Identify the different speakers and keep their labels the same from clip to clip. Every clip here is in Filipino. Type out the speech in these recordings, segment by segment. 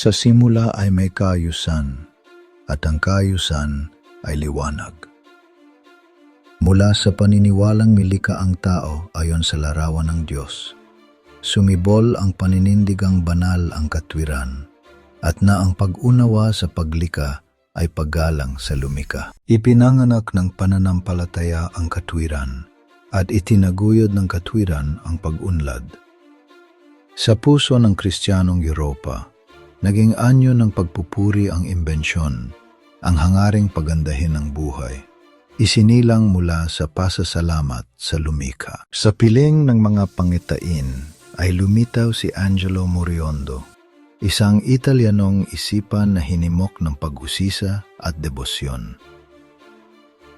Speaker 1: Sa simula ay may kaayusan, at ang kaayusan ay liwanag. Mula sa paniniwalang milika ang tao ayon sa larawan ng Diyos, sumibol ang paninindigang banal ang katwiran, at na ang pag-unawa sa paglika ay paggalang sa lumika. Ipinanganak ng pananampalataya ang katwiran, at itinaguyod ng katwiran ang pag-unlad. Sa puso ng Kristiyanong Europa, naging anyo ng pagpupuri ang imbensyon, ang hangaring pagandahin ng buhay. Isinilang mula sa pasasalamat sa lumika. Sa piling ng mga pangitain ay lumitaw si Angelo Moriondo, isang Italianong isipan na hinimok ng pag-usisa at debosyon.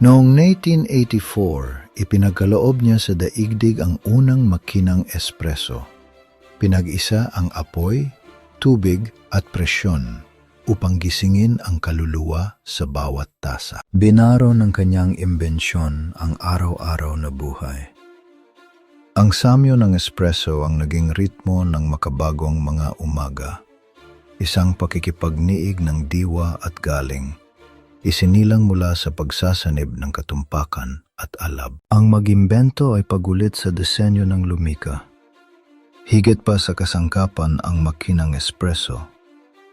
Speaker 1: Noong 1984, ipinagkaloob niya sa daigdig ang unang makinang espresso. Pinag-isa ang apoy, tubig at presyon upang gisingin ang kaluluwa sa bawat tasa. Binaro ng kanyang imbensyon ang araw-araw na buhay. Ang samyo ng espresso ang naging ritmo ng makabagong mga umaga. Isang pakikipagniig ng diwa at galing. Isinilang mula sa pagsasanib ng katumpakan at alab. Ang magimbento ay pagulit sa disenyo ng lumika. Higit pa sa kasangkapan ang makinang espresso,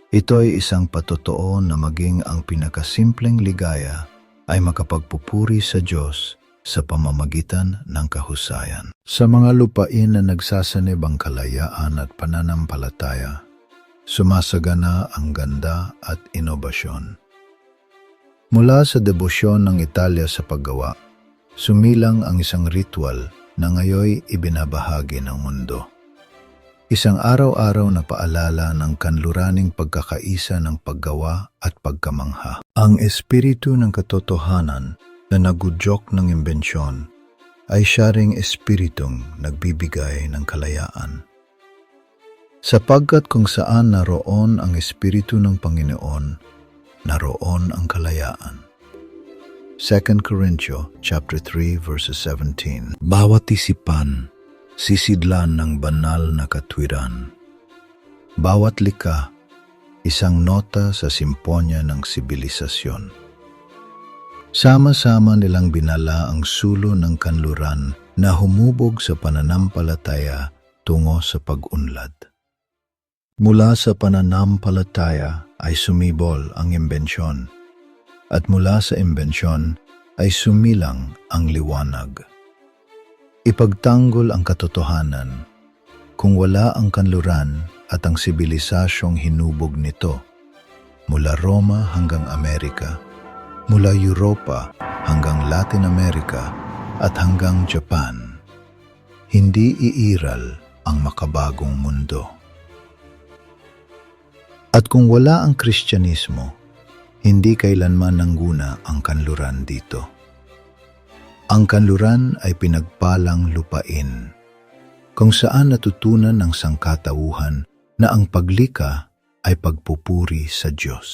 Speaker 1: ito ay isang patotoo na maging ang pinakasimpleng ligaya ay makapagpupuri sa Diyos sa pamamagitan ng kahusayan. Sa mga lupain na nagsasanib ang kalayaan at pananampalataya, sumasagana ang ganda at inobasyon. Mula sa debosyon ng Italya sa paggawa, sumilang ang isang ritual na ngayoy ibinabahagi ng mundo. Isang araw-araw na paalala ng kanluraning pagkakaisa ng paggawa at pagkamangha. Ang espiritu ng katotohanan na nagudyok ng imbensyon ay siya ring espiritong nagbibigay ng kalayaan. Sapagkat kung saan naroon ang espiritu ng Panginoon, naroon ang kalayaan. 2 Corinthians chapter 3 verses 17. Bawat isipan sisidlan ng banal na katwiran. Bawat lika, isang nota sa simponya ng sibilisasyon. Sama-sama nilang binala ang sulo ng kanluran na humubog sa pananampalataya tungo sa pag-unlad. Mula sa pananampalataya ay sumibol ang imbensyon, at mula sa imbensyon ay sumilang ang liwanag. Ipagtanggol ang katotohanan. Kung wala ang kanluran at ang sibilisasyong hinubog nito, mula Roma hanggang Amerika, mula Europa hanggang Latin America at hanggang Japan, hindi iiral ang makabagong mundo. At kung wala ang Kristyanismo, hindi kailanman nangguna ang kanluran dito. Ang kanluran ay pinagpalang lupain, kung saan natutunan ng sangkatauhan na ang paglika ay pagpupuri sa Diyos.